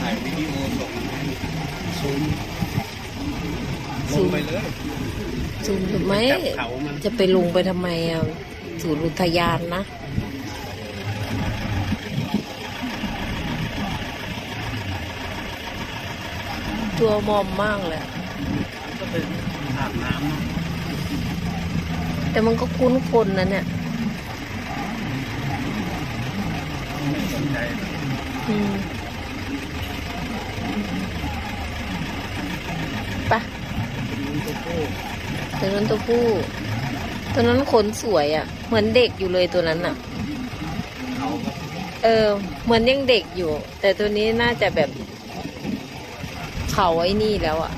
ถ่ายวิดีโอส่งซูมไปเลยซูมถูกไหมจะไปลงไปทำไมอะศูนย์อุทยานนะ ตัวมอมมากเลย ก็เป็นอาบน้ำ แต่มันก็คุ้นคนนะเนี่ยอืมไปะตัวนั้นตัวผู้ ตัวนั้นขนสวยอะ่ะ เหมือนเด็กอยู่เลยตัวนั้นอะ เออ เหมือนยังเด็กอยู่ แต่ตัวนี้น่าจะแบบ เขาไอ้นี่แล้วอะ